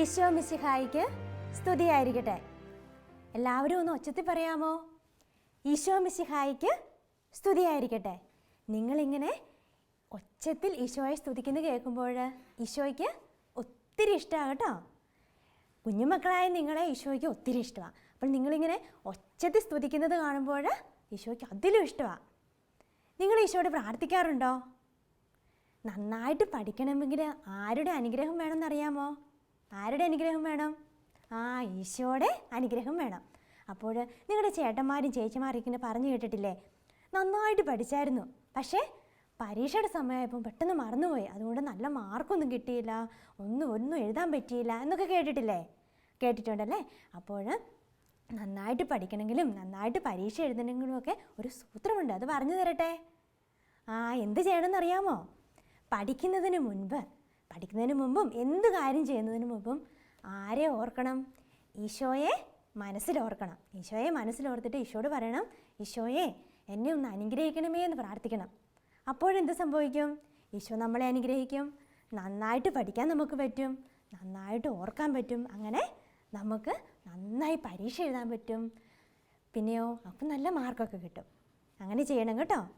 ഈശോ മിശിഹായിക്ക് സ്തുതിയായിരിക്കട്ടെ. എല്ലാവരും ഒന്ന് ഒച്ചത്തിൽ പറയാമോ? ഈശോ മിശിഹായിക്ക് സ്തുതിയായിരിക്കട്ടെ. നിങ്ങളിങ്ങനെ ഒച്ചത്തിൽ ഈശോയെ സ്തുതിക്കുന്നത് കേൾക്കുമ്പോൾ ഈശോയ്ക്ക് ഒത്തിരി ഇഷ്ടമാണ് കേട്ടോ. കുഞ്ഞുമക്കളായ നിങ്ങളെ ഈശോയ്ക്ക് ഒത്തിരി ഇഷ്ടമാണ്. അപ്പോൾ നിങ്ങളിങ്ങനെ ഒച്ചത്തിൽ സ്തുതിക്കുന്നത് കാണുമ്പോൾ ഈശോയ്ക്ക് അതിലും ഇഷ്ടമാണ്. നിങ്ങൾ ഈശോയോട് പ്രാർത്ഥിക്കാറുണ്ടോ? നന്നായിട്ട് പഠിക്കണമെങ്കിൽ ആരുടെ അനുഗ്രഹം വേണമെന്നറിയാമോ? ആരുടെ അനുഗ്രഹം വേണം? ആ ഈശോയുടെ അനുഗ്രഹം വേണം. അപ്പോൾ നിങ്ങളുടെ ചേട്ടന്മാരും ചേച്ചിമാരും ഇങ്ങനെ പറഞ്ഞു കേട്ടിട്ടില്ലേ? നന്നായിട്ട് പഠിച്ചായിരുന്നു. പക്ഷേ പരീക്ഷയുടെ സമയമായപ്പോൾ പെട്ടെന്ന് മറന്നുപോയി. അതുകൊണ്ട് നല്ല മാർക്കൊന്നും കിട്ടിയില്ല. ഒന്നും ഒന്നും എഴുതാൻ പറ്റിയില്ല എന്നൊക്കെ കേട്ടിട്ടില്ലേ? കേട്ടിട്ടുണ്ടല്ലേ? അപ്പോൾ നന്നായിട്ട് പഠിക്കണമെങ്കിലും നന്നായിട്ട് പരീക്ഷ എഴുതണമെങ്കിലും ഒക്കെ ഒരു സൂത്രമുണ്ട്. അത് പറഞ്ഞു തരട്ടെ? ആ എന്ത് ചെയ്യണമെന്നറിയാമോ? പഠിക്കുന്നതിന് മുൻപ് പഠിക്കുന്നതിന് മുമ്പും എന്ത് കാര്യം ചെയ്യുന്നതിന് മുമ്പും ആരെ ഓർക്കണം? ഈശോയെ മനസ്സിലോർക്കണം ഈശോയെ മനസ്സിലോർത്തിട്ട് ഈശോട് പറയണം ഈശോയെ എന്നെ ഒന്ന് അനുഗ്രഹിക്കണമേ എന്ന് പ്രാർത്ഥിക്കണം. അപ്പോഴെന്ത് സംഭവിക്കും? ഈശോ നമ്മളെ അനുഗ്രഹിക്കും. നന്നായിട്ട് പഠിക്കാൻ നമുക്ക് പറ്റും. നന്നായിട്ട് ഓർക്കാൻ പറ്റും. അങ്ങനെ നമുക്ക് നന്നായി പരീക്ഷ എഴുതാൻ പറ്റും. പിന്നെയോ അപ്പം നല്ല മാർക്കൊക്കെ കിട്ടും. അങ്ങനെ ചെയ്യണം കേട്ടോ.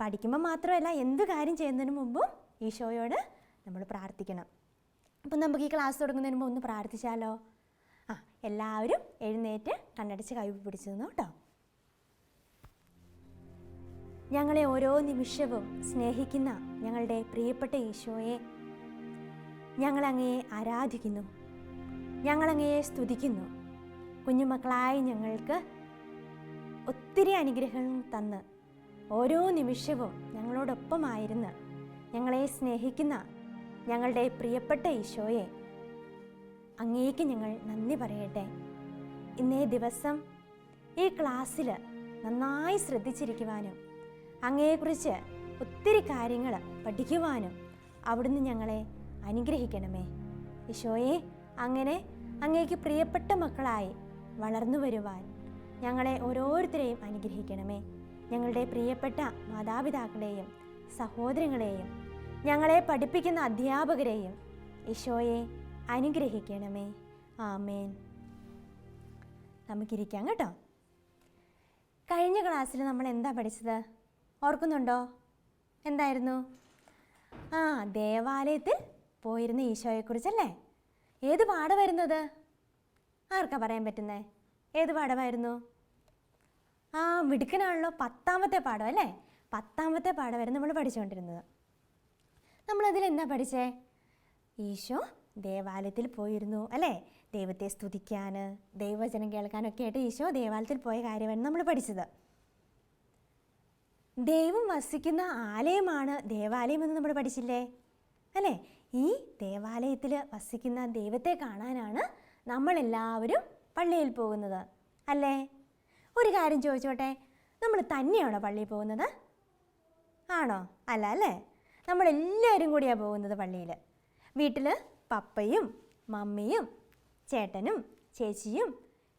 പഠിക്കുമ്പോൾ മാത്രമല്ല എന്ത് കാര്യം ചെയ്യുന്നതിന് മുമ്പും ഈശോയോട് നമ്മൾ പ്രാർത്ഥിക്കണം. അപ്പം നമുക്ക് ഈ ക്ലാസ് തുടങ്ങുന്നതിന് മുമ്പ് ഒന്ന് പ്രാർത്ഥിച്ചാലോ? ആ എല്ലാവരും എഴുന്നേറ്റ് കണ്ണടച്ച് കൈ പിടിച്ചു നിന്നു കേട്ടോ ഞങ്ങളെ ഓരോ നിമിഷവും സ്നേഹിക്കുന്ന ഞങ്ങളുടെ പ്രിയപ്പെട്ട ഈശോയെ ഞങ്ങളങ്ങയെ ആരാധിക്കുന്നു ഞങ്ങളങ്ങയെ സ്തുതിക്കുന്നു. കുഞ്ഞുമക്കളായി ഞങ്ങൾക്ക് ഒത്തിരി അനുഗ്രഹങ്ങൾ തന്ന് ഓരോ നിമിഷവും ഞങ്ങളോടൊപ്പമായിരുന്ന് ഞങ്ങളെ സ്നേഹിക്കുന്ന ഞങ്ങളുടെ പ്രിയപ്പെട്ട ഈശോയെ അങ്ങേക്ക് ഞങ്ങൾ നന്ദി പറയട്ടെ. ഇന്നേ ദിവസം ഈ ക്ലാസ്സിൽ നന്നായി ശ്രദ്ധിച്ചിരിക്കുവാനും അങ്ങയെക്കുറിച്ച് ഒത്തിരി കാര്യങ്ങൾ പഠിക്കുവാനും അവിടുന്ന് ഞങ്ങളെ അനുഗ്രഹിക്കണമേ. ഈശോയെ അങ്ങനെ അങ്ങേക്ക് പ്രിയപ്പെട്ട മക്കളായി വളർന്നു വരുവാൻ ഞങ്ങളെ ഓരോരുത്തരെയും അനുഗ്രഹിക്കണമേ. ഞങ്ങളുടെ പ്രിയപ്പെട്ട മാതാപിതാക്കളെയും സഹോദരങ്ങളെയും ഞങ്ങളെ പഠിപ്പിക്കുന്ന അധ്യാപകരെയും ഈശോയെ അനുഗ്രഹിക്കണമേ. ആമേൻ. നമുക്കിരിക്കാം കേട്ടോ. കഴിഞ്ഞ ക്ലാസ്സിൽ നമ്മൾ എന്താ പഠിച്ചത്? ഓർക്കുന്നുണ്ടോ? എന്തായിരുന്നു? ആ ദേവാലയത്തിൽ പോയിരുന്ന ഈശോയെക്കുറിച്ചല്ലേ? ഏത് പാഠമായിരുന്നത് ആർക്കാ പറയാൻ പറ്റുന്നേ? ഏത് പാഠമായിരുന്നു? ആ മിടുക്കനാണല്ലോ പത്താമത്തെ പാഠം അല്ലേ? പത്താമത്തെ പാഠമായിരുന്നു നമ്മൾ പഠിച്ചുകൊണ്ടിരുന്നത്. നമ്മളതിൽ എന്താ പഠിച്ചേ? ഈശോ ദേവാലയത്തിൽ പോയിരുന്നു അല്ലേ? ദൈവത്തെ സ്തുതിക്കാൻ ദൈവചനം കേൾക്കാനൊക്കെ ആയിട്ട് ഈശോ ദേവാലയത്തിൽ പോയ കാര്യമാണ് നമ്മൾ പഠിച്ചത്. ദൈവം വസിക്കുന്ന ആലയമാണ് ദേവാലയം എന്ന് നമ്മൾ പഠിച്ചില്ലേ? അല്ലേ? ഈ ദേവാലയത്തിൽ വസിക്കുന്ന ദൈവത്തെ കാണാനാണ് നമ്മളെല്ലാവരും പള്ളിയിൽ പോകുന്നത് അല്ലേ? ഒരു കാര്യം ചോദിച്ചോട്ടെ? നമ്മൾ തന്നെയാണോ പള്ളിയിൽ പോകുന്നത്? ആണോ? അല്ല അല്ലേ? നമ്മളെല്ലാവരും കൂടിയാണ് പോകുന്നത് പള്ളിയിൽ വീട്ടിൽ പപ്പയും മമ്മിയും ചേട്ടനും ചേച്ചിയും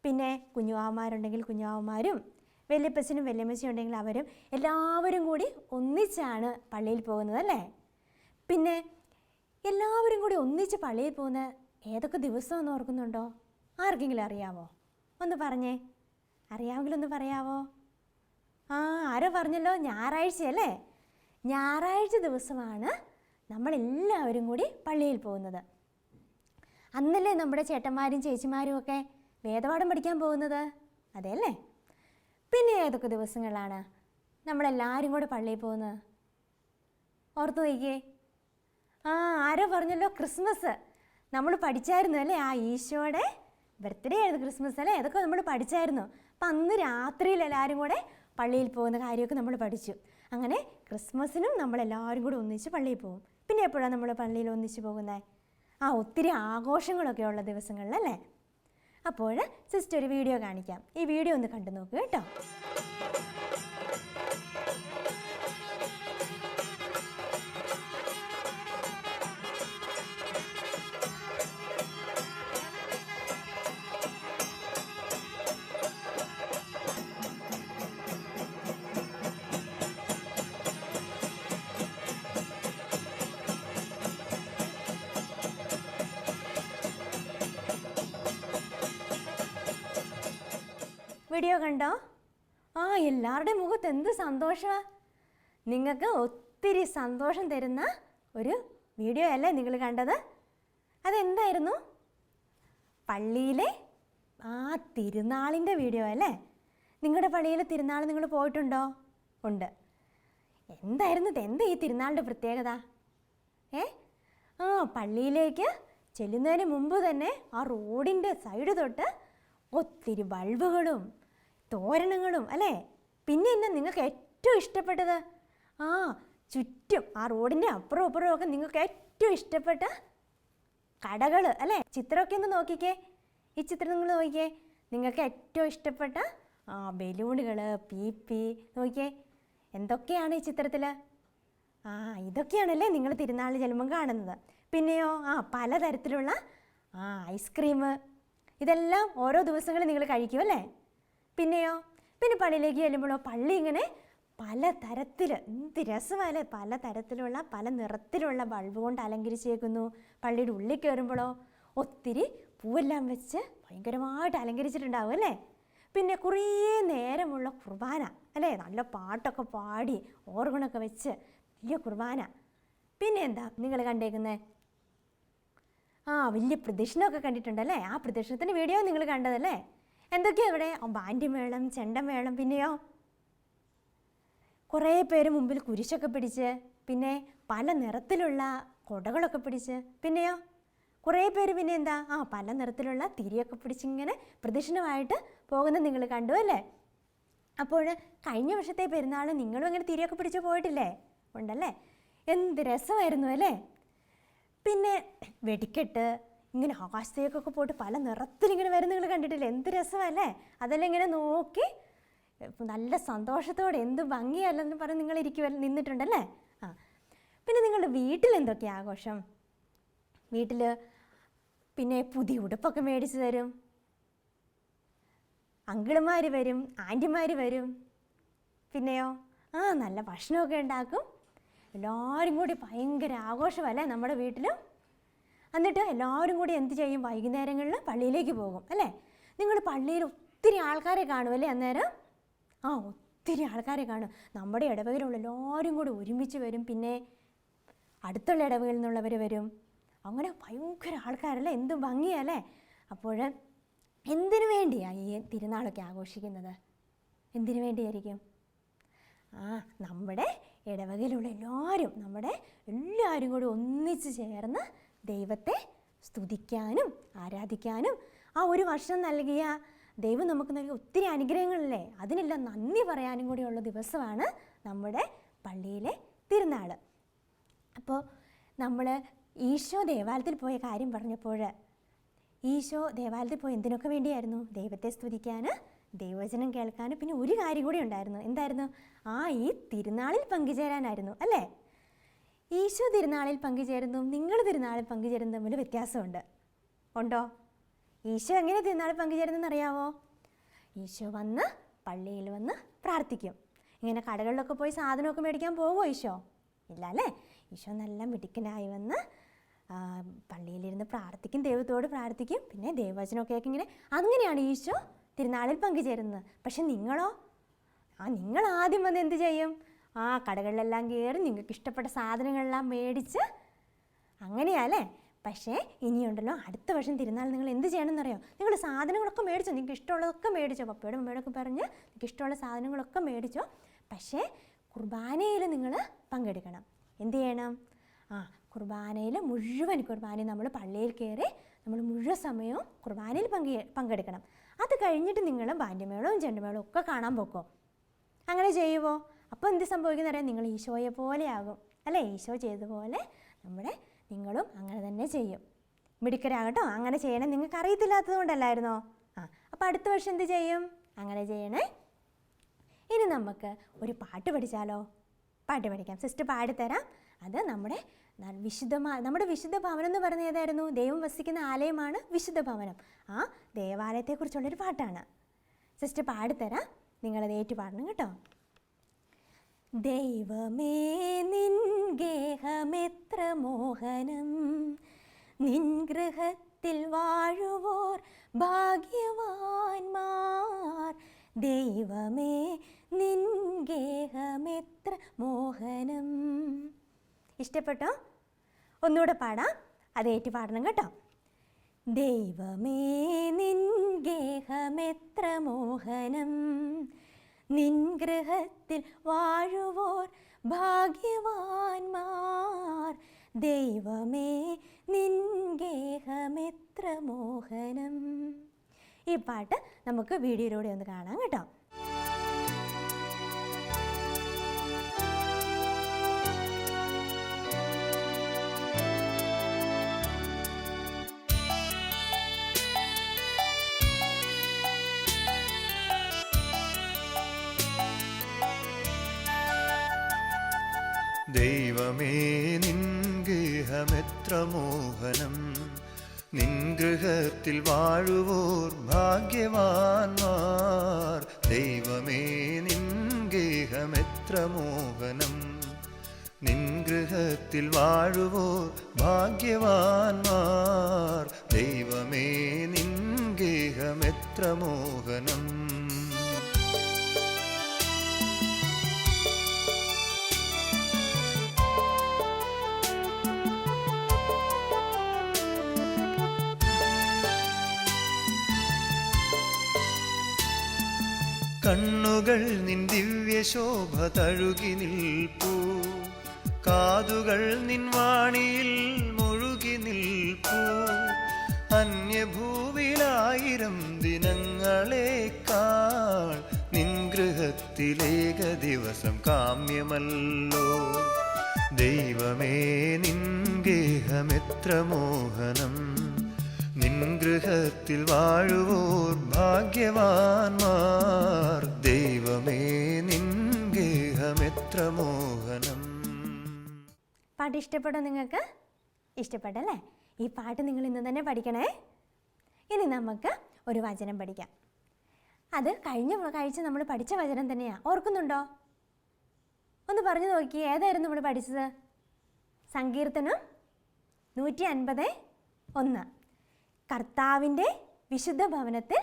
പിന്നെ കുഞ്ഞുവാമാരുണ്ടെങ്കിൽ കുഞ്ഞുവാമാരും വല്യപ്പച്ചനും വല്യമ്മച്ചും ഉണ്ടെങ്കിൽ അവരും എല്ലാവരും കൂടി ഒന്നിച്ചാണ് പള്ളിയിൽ പോകുന്നത് അല്ലേ? പിന്നെ എല്ലാവരും കൂടി ഒന്നിച്ച് പള്ളിയിൽ പോകുന്ന ഏതൊക്കെ ദിവസമെന്ന് ഓർക്കുന്നുണ്ടോ? ആർക്കെങ്കിലും അറിയാമോ ഒന്ന് പറഞ്ഞേ. അറിയാമെങ്കിൽ ഒന്ന് പറയാവോ? ആ ആരോ പറഞ്ഞല്ലോ? ഞായറാഴ്ചയല്ലേ? ഞായറാഴ്ച ദിവസമാണ് നമ്മളെല്ലാവരും കൂടി പള്ളിയിൽ പോകുന്നത്. അന്നല്ലേ നമ്മുടെ ചേട്ടന്മാരും ചേച്ചിമാരും ഒക്കെ വേദപാഠം പഠിക്കാൻ പോകുന്നത്? അതെയല്ലേ പിന്നെ ഏതൊക്കെ ദിവസങ്ങളാണ് നമ്മളെല്ലാവരും കൂടെ പള്ളിയിൽ പോകുന്നത്? ഓർത്തു നോക്കിയേ. ആ ആരോ പറഞ്ഞല്ലോ ക്രിസ്മസ്. നമ്മൾ പഠിച്ചായിരുന്നു അല്ലേ? ആ ഈശോയുടെ ബർത്ത്ഡേ ആയിരുന്നു ക്രിസ്മസ് അല്ലേ? അതൊക്കെ നമ്മൾ പഠിച്ചായിരുന്നു. അപ്പം അന്ന് രാത്രിയിൽ എല്ലാവരും കൂടെ പള്ളിയിൽ പോകുന്ന കാര്യമൊക്കെ നമ്മൾ പഠിച്ചു. അങ്ങനെ ക്രിസ്മസിനും നമ്മളെല്ലാവരും കൂടെ ഒന്നിച്ച് പള്ളിയിൽ പോകും. പിന്നെ എപ്പോഴാണ് നമ്മൾ പള്ളിയിൽ ഒന്നിച്ച് പോകുന്നത് ആ ഒത്തിരി ആഘോഷങ്ങളൊക്കെ ഉള്ള ദിവസങ്ങളിലല്ലേ? അപ്പോൾ സിസ്റ്റർ ഒരു വീഡിയോ കാണിക്കാം. ഈ വീഡിയോ ഒന്ന് കണ്ടു നോക്കുക കേട്ടോ. വീഡിയോ കണ്ടോ? ആ എല്ലാവരുടെയും മുഖത്ത് എന്ത് സന്തോഷമാണ് നിങ്ങൾക്ക് ഒത്തിരി സന്തോഷം തരുന്ന ഒരു വീഡിയോ അല്ലേ നിങ്ങൾ കണ്ടത്? അതെന്തായിരുന്നു? പള്ളിയിലെ ആ തിരുനാളിന്റെ വീഡിയോ അല്ലേ? നിങ്ങളുടെ പള്ളിയിലെ തിരുനാൾ നിങ്ങൾ പോയിട്ടുണ്ടോ? ഉണ്ട്. എന്തായിരുന്നു എന്ത് ഈ തിരുനാളിന്റെ പ്രത്യേകത? ഏ? ആ പള്ളിയിലേക്ക് ചെല്ലുന്നതിന് മുമ്പ് തന്നെ ആ റോഡിന്റെ സൈഡ് തൊട്ട് ഒത്തിരി ബൾബുകളും തോരണങ്ങളും അല്ലേ? പിന്നെ എന്നാ നിങ്ങൾക്ക് ഏറ്റവും ഇഷ്ടപ്പെട്ടത്? ആ ചുറ്റും ആ റോഡിന്റെ അപ്പുറവും അപ്പുറവും ഒക്കെ നിങ്ങൾക്ക് ഏറ്റവും ഇഷ്ടപ്പെട്ട കടകൾ അല്ലേ? ചിത്രമൊക്കെ ഒന്ന് നോക്കിക്കേ. ഈ ചിത്രം നിങ്ങൾ നോക്കിക്കേ. നിങ്ങൾക്ക് ഏറ്റവും ഇഷ്ടപ്പെട്ട ആ ബലൂണുകൾ പി പി നോക്കിയേ എന്തൊക്കെയാണ് ഈ ചിത്രത്തിൽ ആ ഇതൊക്കെയാണല്ലേ നിങ്ങൾ തിരുനാൾ ചെല്ലുമ്പം കാണുന്നത്. പിന്നെയോ ആ പലതരത്തിലുള്ള ആ ഐസ്ക്രീം ഇതെല്ലാം ഓരോ ദിവസങ്ങളിൽ നിങ്ങൾ കഴിക്കുമല്ലേ പിന്നെയോ? പിന്നെ പള്ളിയിലേക്ക് ചെല്ലുമ്പോഴോ പള്ളി ഇങ്ങനെ പല തരത്തിൽ എന്ത് രസമല്ലേ? പല തരത്തിലുള്ള പല നിറത്തിലുള്ള ബൾബ് കൊണ്ട് അലങ്കരിച്ചേക്കുന്നു. പള്ളിയുടെ ഉള്ളിൽ കയറുമ്പോഴോ ഒത്തിരി പൂവെല്ലാം വെച്ച് ഭയങ്കരമായിട്ട് അലങ്കരിച്ചിട്ടുണ്ടാവും അല്ലേ? പിന്നെ കുറേ നേരമുള്ള കുർബാന അല്ലേ? നല്ല പാട്ടൊക്കെ പാടി ഓർഗണൊക്കെ വെച്ച് വലിയ കുർബാന. പിന്നെ എന്താ നിങ്ങൾ കണ്ടേക്കുന്നത് ആ വലിയ പ്രദക്ഷിണമൊക്കെ കണ്ടിട്ടുണ്ടല്ലേ? ആ പ്രദക്ഷിണത്തിന്റെ വീഡിയോ നിങ്ങൾ കണ്ടതല്ലേ? എന്തൊക്കെയാ ഇവിടെ? ആ ബാൻഡ്യമേളം ചെണ്ടമേളം പിന്നെയോ? കുറേ പേര് മുമ്പിൽ കുരിശൊക്കെ പിടിച്ച് പിന്നെ പല നിറത്തിലുള്ള കൊടകളൊക്കെ പിടിച്ച് പിന്നെയോ? കുറേ പേര് പിന്നെ എന്താ? ആ പല നിറത്തിലുള്ള തിരിയൊക്കെ പിടിച്ചിങ്ങനെ പ്രദക്ഷിണമായിട്ട് പോകുന്നത് നിങ്ങൾ കണ്ടു അല്ലേ? അപ്പോൾ കഴിഞ്ഞ വർഷത്തെ പെരുന്നാൾ നിങ്ങളും അങ്ങനെ തിരിയൊക്കെ പിടിച്ച് പോയിട്ടില്ലേ? ഉണ്ടല്ലേ? എന്ത് രസമായിരുന്നു അല്ലേ? പിന്നെ വെടിക്കെട്ട് ഇങ്ങനെ ആകാശത്തേക്കൊക്കെ പോയിട്ട് പല നിറത്തിലിങ്ങനെ വരുന്ന നിങ്ങൾ കണ്ടിട്ടില്ലേ? എന്ത് രസമല്ലേ? അതെല്ലാം ഇങ്ങനെ നോക്കി നല്ല സന്തോഷത്തോടെ എന്ത് ഭംഗിയല്ലെന്ന് പറഞ്ഞ് നിങ്ങൾ ഇരിക്കുവ നിന്നിട്ടുണ്ടല്ലേ? ആ. പിന്നെ നിങ്ങളുടെ വീട്ടിൽ എന്തൊക്കെയാണ് ആഘോഷം? വീട്ടിൽ പിന്നെ പുതിയ ഉടുപ്പൊക്കെ മേടിച്ച് തരും. അങ്കിളുമാർ വരും ആന്റിമാർ വരും. പിന്നെയോ? ആ നല്ല ഭക്ഷണമൊക്കെ ഉണ്ടാക്കും. എല്ലാവരും കൂടി ഭയങ്കര ആഘോഷമല്ലേ നമ്മുടെ വീട്ടിലും? എന്നിട്ട് എല്ലാവരും കൂടി എന്ത് ചെയ്യും? വൈകുന്നേരങ്ങളിൽ പള്ളിയിലേക്ക് പോകും അല്ലേ? നിങ്ങൾ പള്ളിയിൽ ഒത്തിരി ആൾക്കാരെ കാണും അല്ലേ? അന്നേരം? ആ ഒത്തിരി ആൾക്കാരെ കാണും. നമ്മുടെ ഇടവകയിലുള്ള എല്ലാവരും കൂടി ഒരുമിച്ച് വരും പിന്നെ അടുത്തുള്ള ഇടവകളിൽ നിന്നുള്ളവർ വരും. അങ്ങനെ ഭയങ്കര ആൾക്കാരല്ലേ? എന്തും ഭംഗിയല്ലേ അപ്പോൾ എന്തിനു വേണ്ടിയാണ് ഈ തിരുനാളൊക്കെ ആഘോഷിക്കുന്നത്? എന്തിനു വേണ്ടിയായിരിക്കും? ആ നമ്മുടെ ഇടവകയിലുള്ള എല്ലാവരും നമ്മുടെ എല്ലാവരും കൂടി ഒന്നിച്ച് ചേർന്ന് ദൈവത്തെ സ്തുതിക്കാനും ആരാധിക്കാനും ആ ഒരു വർഷം നൽകിയ ദൈവം നമുക്ക് നൽകിയ ഒത്തിരി അനുഗ്രഹങ്ങളല്ലേ? അതിനെല്ലാം നന്ദി പറയാനും കൂടിയുള്ള ദിവസമാണ് നമ്മുടെ പള്ളിയിലെ തിരുനാൾ അപ്പോൾ നമ്മൾ ഈശോ ദേവാലയത്തിൽ പോയ കാര്യം പറഞ്ഞപ്പോൾ ഈശോ ദേവാലയത്തിൽ പോയി എന്തിനൊക്കെ വേണ്ടിയായിരുന്നു? ദൈവത്തെ സ്തുതിക്കാൻ ദൈവവചനം കേൾക്കാൻ പിന്നെ ഒരു കാര്യം കൂടി ഉണ്ടായിരുന്നു. എന്തായിരുന്നു? ആ ഈ തിരുനാളിൽ പങ്കുചേരാനായിരുന്നു അല്ലേ? ഈശോ തിരുനാളിൽ പങ്കുചേരുന്നതും നിങ്ങൾ തിരുനാളിൽ പങ്കുചേരുന്നതും തമ്മിൽ വ്യത്യാസമുണ്ട്. ഉണ്ടോ? ഈശോ എങ്ങനെ തിരുനാളിൽ പങ്കുചേരുന്നതെന്ന് അറിയാവോ? ഈശോ വന്ന് പള്ളിയിൽ വന്ന് പ്രാർത്ഥിക്കും. ഇങ്ങനെ കടകളിലൊക്കെ പോയി സാധനമൊക്കെ മേടിക്കാൻ പോകുമോ ഈശോ? ഇല്ല അല്ലേ ഈശോ നല്ല മിടുക്കനായി വന്ന് പള്ളിയിലിരുന്ന് പ്രാർത്ഥിക്കും ദൈവത്തോട് പ്രാർത്ഥിക്കും. പിന്നെ ദൈവവചനമൊക്കെ ഇങ്ങനെ അങ്ങനെയാണ് ഈശോ തിരുനാളിൽ പങ്കുചേരുന്നത്. പക്ഷെ നിങ്ങളോ? ആ നിങ്ങൾ ആദ്യം വന്ന് എന്ത് ചെയ്യും? ആ കടകളിലെല്ലാം കയറി നിങ്ങൾക്ക് ഇഷ്ടപ്പെട്ട സാധനങ്ങളെല്ലാം മേടിച്ച് അങ്ങനെയല്ലേ? പക്ഷേ ഇനിയുണ്ടല്ലോ അടുത്ത വർഷം തിരുനാൾ നിങ്ങൾ എന്ത് ചെയ്യണമെന്നറിയോ? നിങ്ങൾ സാധനങ്ങളൊക്കെ മേടിച്ചോ. നിങ്ങൾക്ക് ഇഷ്ടമുള്ളതൊക്കെ മേടിച്ചോ. പപ്പയോടും മമ്മയോടൊക്കെ പറഞ്ഞ് നിങ്ങൾക്ക് ഇഷ്ടമുള്ള സാധനങ്ങളൊക്കെ മേടിച്ചോ. പക്ഷേ കുർബാനയിൽ നിങ്ങൾ പങ്കെടുക്കണം. എന്ത് ചെയ്യണം? ആ കുർബാനയിൽ മുഴുവൻ കുർബാനയും നമ്മൾ പള്ളിയിൽ കയറി നമ്മൾ മുഴുവൻ സമയവും കുർബാനയിൽ പങ്കെ പങ്കെടുക്കണം. അത് കഴിഞ്ഞിട്ട് നിങ്ങൾ ബാൻഡ്യമേളവും ചെണ്ടുമേളവും ഒക്കെ കാണാൻ പോക്കോ. അങ്ങനെ ചെയ്യുമോ അപ്പോൾ എന്ത് സംഭവിക്കുന്ന അറിയാം? നിങ്ങൾ ഈശോയെ പോലെയാകും അല്ലേ? ഈശോ ചെയ്തതുപോലെ നമ്മുടെ നിങ്ങളും അങ്ങനെ തന്നെ ചെയ്യും. മിടുക്കരാകട്ടോ? അങ്ങനെ ചെയ്യണേ. നിങ്ങൾക്ക് അറിയത്തില്ലാത്തത് കൊണ്ടല്ലായിരുന്നോ ആ അപ്പോൾ അടുത്ത വർഷം എന്ത് ചെയ്യും? അങ്ങനെ ചെയ്യണേ. ഇനി നമുക്ക് ഒരു പാട്ട് പഠിച്ചാലോ? പാട്ട് പഠിക്കാം. സിസ്റ്റർ പാടിത്തരാം. അത് നമ്മുടെ വിശുദ്ധ നമ്മുടെ വിശുദ്ധ ഭവനം എന്ന് പറയുന്നത് ഏതായിരുന്നു? ദൈവം വസിക്കുന്ന ആലയമാണ് വിശുദ്ധ ഭവനം. ആ ദേവാലയത്തെക്കുറിച്ചുള്ളൊരു പാട്ടാണ്. സിസ്റ്റർ പാടിത്തരാം. നിങ്ങളത് ഏറ്റു പാടണം കേട്ടോ. ദൈവമേ നിൻ ഗേഹമെത്ര മോഹനം. നിൻ ഗൃഹത്തിൽ വാഴുവോർ ഭാഗ്യവാൻമാർ ദൈവമേ നിൻ ഗേഹമെത്ര മോഹനം. ഇഷ്ടപ്പെട്ടോ? ഒന്നുകൂടെ പാടാം. അത് ഏറ്റു പാടണം കേട്ടോ. ദൈവമേ നിൻ ഗേഹമെത്ര മോഹനം. നിൻ ഗൃഹത്തിൽ വാഴുവോർ ഭാഗ്യവാൻമാർ ദൈവമേ നിൻ ഗേഹമെത്ര മോഹനം. ഈ പാട്ട് നമുക്ക് വീഡിയോയിലൂടെ ഒന്ന് കാണാം കേട്ടോ. ദൈവമേ നിൻ ഗൃഹമെത്ര മോഹനം. നിൻ ഗൃഹത്തിൽ വാഴുവോർ ഭാഗ്യവാന്മാർ. ദൈവമേ നിൻ ഗൃഹമെത്ര മോഹനം. നിൻ ഗൃഹത്തിൽ വാഴുവോർ ഭാഗ്യവാന്മാർ. ദൈവമേ നിൻ ഗൃഹമെത്ര മോഹനം. കണ്ണുകൾ നിൻ ദിവ്യശോഭ തഴുകി നിൽപ്പൂ. കാതുകൾ നിൻ വാണിയിൽ മുഴുകി നിൽപ്പൂ. അന്യഭൂവിലായിരം ദിനങ്ങളേക്കാൾ നിൻ ഗൃഹത്തിലേക ദിവസം കാമ്യമല്ലോ. ദൈവമേ നിൻ ഗേഹമെത്ര മോഹനം. ഗൃഹത്തിൽ വാഴുവോർ ഭാഗ്യവാൻമാർ ദൈവമേ നിൻ ഗേഹമെത്ര മോഹനം. പാട്ട് ഇഷ്ടപ്പെട്ടോ നിങ്ങൾക്ക്? ഇഷ്ടപ്പെട്ടല്ലേ? ഈ പാട്ട് നിങ്ങൾ ഇന്ന് തന്നെ പഠിക്കണേ. ഇനി നമുക്ക് ഒരു വചനം പഠിക്കാം. അത് കഴിഞ്ഞ കാഴ്ച നമ്മൾ പഠിച്ച വചനം തന്നെയാണ് ഓർക്കുന്നുണ്ടോ? ഒന്ന് പറഞ്ഞു നോക്കി ഏതായിരുന്നു നമ്മൾ പഠിച്ചത്? സങ്കീർത്തനം നൂറ്റി അൻപത് ഒന്ന്. കർത്താവിന്റെ വിശുദ്ധ ഭവനത്തിൽ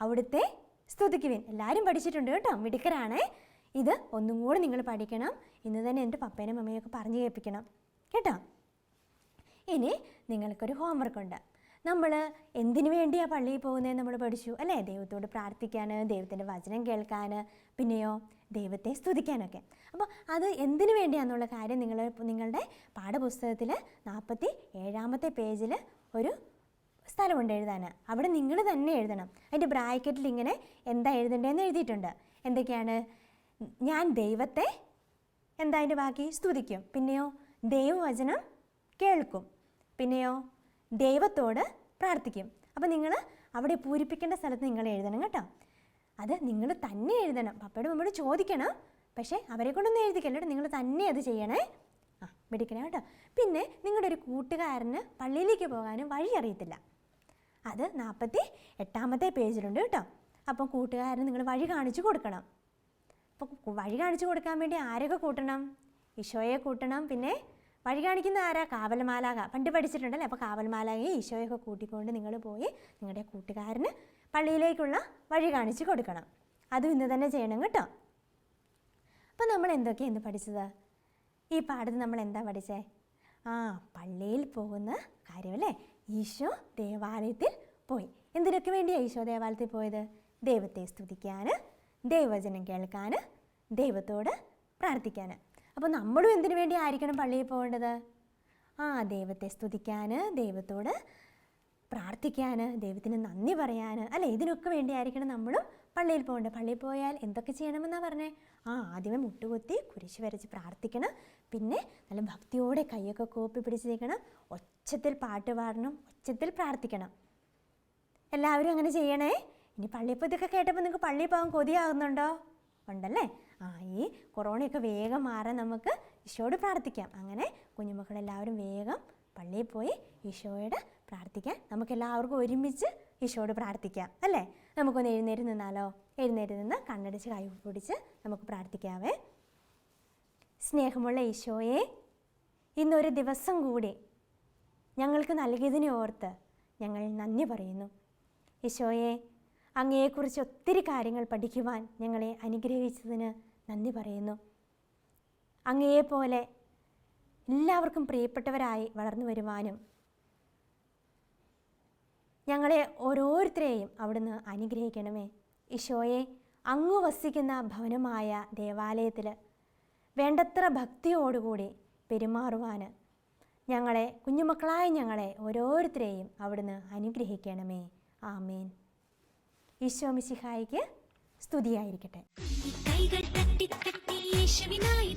അവിടുത്തെ സ്തുതിക്കുവിൻ. എല്ലാവരും പഠിച്ചിട്ടുണ്ട് കേട്ടോ. മിടുക്കരാണേ. ഇത് ഒന്നും കൂടി നിങ്ങൾ പഠിക്കണം. ഇന്ന് തന്നെ എന്റെ പപ്പേനും അമ്മയൊക്കെ പറഞ്ഞു കേൾപ്പിക്കണം. കേട്ടോ? ഇനി നിങ്ങൾക്കൊരു ഹോംവർക്ക് ഉണ്ട്. നമ്മൾ എന്തിനു വേണ്ടിയാണ് പള്ളിയിൽ പോകുന്നത് നമ്മൾ പഠിച്ചു? അല്ലേ? ദൈവത്തോട് പ്രാർത്ഥിക്കാൻ ദൈവത്തിന്റെ വചനം കേൾക്കാൻ പിന്നെയോ ദൈവത്തെ സ്തുതിക്കാനൊക്കെ. അപ്പോൾ അത് എന്തിനു വേണ്ടിയാണെന്നുള്ള കാര്യം നിങ്ങൾ നിങ്ങളുടെ പാഠപുസ്തകത്തിൽ നാൽപ്പത്തി ഏഴാമത്തെ പേജിൽ ഒരു സ്ഥലമുണ്ട് എഴുതാൻ അവിടെ നിങ്ങൾ തന്നെ എഴുതണം. അതിന്റെ ബ്രാക്കറ്റിൽ ഇങ്ങനെ എന്താ എഴുതേണ്ടതെന്ന് എഴുതിയിട്ടുണ്ട്. എന്തൊക്കെയാണ്? ഞാൻ ദൈവത്തെ എന്താ അതിന്റെ ബാക്കി? സ്തുതിക്കും. പിന്നെയോ? ദൈവവചനം കേൾക്കും. പിന്നെയോ? ദൈവത്തോട് പ്രാർത്ഥിക്കും. അപ്പോൾ നിങ്ങൾ അവിടെ പൂരിപ്പിക്കേണ്ട സ്ഥലത്ത് നിങ്ങൾ എഴുതണം കേട്ടോ. അത് നിങ്ങൾ തന്നെ എഴുതണം. പപ്പയോട് മമ്മയോട് ചോദിക്കണം. പക്ഷേ അവരെ കൊണ്ടൊന്നും എഴുതിക്കല്ലോ നിങ്ങൾ തന്നെ അത് ചെയ്യണേ. ആ പിടിക്കണേ കേട്ടോ. പിന്നെ നിങ്ങളുടെ ഒരു കൂട്ടുകാരന് പള്ളിയിലേക്ക് പോകാനും വഴി അറിയത്തില്ല. അത് നാൽപ്പത്തി എട്ടാമത്തെ പേജിലുണ്ട് കേട്ടോ. അപ്പോൾ കൂട്ടുകാരന് നിങ്ങൾ വഴി കാണിച്ചു കൊടുക്കണം. അപ്പോൾ വഴി കാണിച്ചു കൊടുക്കാൻ വേണ്ടി ആരൊക്കെ കൂട്ടണം? ഈശോയെ കൂട്ടണം. പിന്നെ വഴി കാണിക്കുന്ന ആരാ? കാവൽമാലാക പണ്ട് പഠിച്ചിട്ടുണ്ടല്ലേ? അപ്പോൾ കാവൽമാലാകയെ ഈശോയൊക്കെ കൂട്ടിക്കൊണ്ട് നിങ്ങൾ പോയി നിങ്ങളുടെ കൂട്ടുകാരന് പള്ളിയിലേക്കുള്ള വഴി കാണിച്ചു കൊടുക്കണം. അതും ഇന്ന് തന്നെ ചെയ്യണം കേട്ടോ. അപ്പോൾ നമ്മൾ എന്തൊക്കെയാണ് ഇന്ന് പഠിച്ചത്? ഈ പാഠത്തിൽ നമ്മൾ എന്താ പഠിച്ചേ? ആ പള്ളിയിൽ പോകുന്ന കാര്യമല്ലേ? ഈശോ ദേവാലയത്തിൽ പോയി. എന്തിനൊക്കെ വേണ്ടിയാണ് ഈശോ ദേവാലയത്തിൽ പോയത്? ദൈവത്തെ സ്തുതിക്കാൻ ദൈവവചനം കേൾക്കാൻ ദൈവത്തോട് പ്രാർത്ഥിക്കാൻ അപ്പോൾ നമ്മളും എന്തിനു വേണ്ടി ആയിരിക്കണം പള്ളിയിൽ പോകേണ്ടത്? ആ ദൈവത്തെ സ്തുതിക്കാൻ ദൈവത്തോട് പ്രാർത്ഥിക്കാൻ ദൈവത്തിന് നന്ദി പറയാൻ അല്ലേ? ഇതിനൊക്കെ വേണ്ടിയായിരിക്കണം നമ്മളും പള്ളിയിൽ പോകേണ്ടത് പള്ളിയിൽ പോയാൽ എന്തൊക്കെ ചെയ്യണമെന്നാണ് പറഞ്ഞേ? ആ ആദ്യമേ മുട്ടുകുത്തി കുരിശ് വരച്ച് പ്രാർത്ഥിക്കണം. പിന്നെ നല്ല ഭക്തിയോടെ കൈയൊക്കെ കോപ്പി പിടിച്ചിരിക്കണം ഒച്ചത്തിൽ പാട്ട് പാടണം. ഒച്ചത്തിൽ പ്രാർത്ഥിക്കണം. എല്ലാവരും അങ്ങനെ ചെയ്യണേ? ഇനി ഇതൊക്കെ കേട്ടപ്പോൾ നിങ്ങൾക്ക് പള്ളിയിൽ പോകാൻ കൊതിയാകുന്നുണ്ടോ? ഉണ്ടല്ലേ? ആ ഈ കൊറോണയൊക്കെ വേഗം മാറാൻ നമുക്ക് ഈശോയോട് പ്രാർത്ഥിക്കാം. അങ്ങനെ കുഞ്ഞുമക്കളെല്ലാവരും വേഗം പള്ളിയിൽ പോയി ഈശോയോട് പ്രാർത്ഥിക്കാം. നമുക്കെല്ലാവർക്കും ഒരുമിച്ച് ഈശോയോട് പ്രാർത്ഥിക്കാം. അല്ലേ? നമുക്കൊന്ന് എഴുന്നേറ്റ് നിന്നാലോ? എഴുന്നേറ്റ് നിന്ന് കണ്ണടിച്ച് കൈ പിടിച്ച് നമുക്ക് പ്രാർത്ഥിക്കാവേ. സ്നേഹമുള്ള ഈശോയെ ഇന്നൊരു ദിവസം കൂടി ഞങ്ങൾക്ക് നൽകിയതിനെ ഓർത്ത് ഞങ്ങൾ നന്ദി പറയുന്നു. ഈശോയെ അങ്ങയെക്കുറിച്ച് ഒത്തിരി കാര്യങ്ങൾ പഠിക്കുവാൻ ഞങ്ങളെ അനുഗ്രഹിച്ചതിന് നന്ദി പറയുന്നു. അങ്ങയെപ്പോലെ എല്ലാവർക്കും പ്രിയപ്പെട്ടവരായി വളർന്നു വരുവാനും ഞങ്ങളെ ഓരോരുത്തരെയും അവിടുന്ന് അനുഗ്രഹിക്കണമേ. ഈശോയെ അങ്ങ് വസിക്കുന്ന ഭവനമായ ദേവാലയത്തിൽ വേണ്ടത്ര ഭക്തിയോടുകൂടി പെരുമാറുവാൻ ഞങ്ങളെ കുഞ്ഞുമക്കളായ ഞങ്ങളെ ഓരോരുത്തരെയും അവിടുന്ന് അനുഗ്രഹിക്കണമേ. ആമേൻ. ഈശോ മിശിഹായിക്ക് സ്തുതിയായിരിക്കട്ടെ. കൈകൾ തട്ടി തട്ടി യേശുവിനായി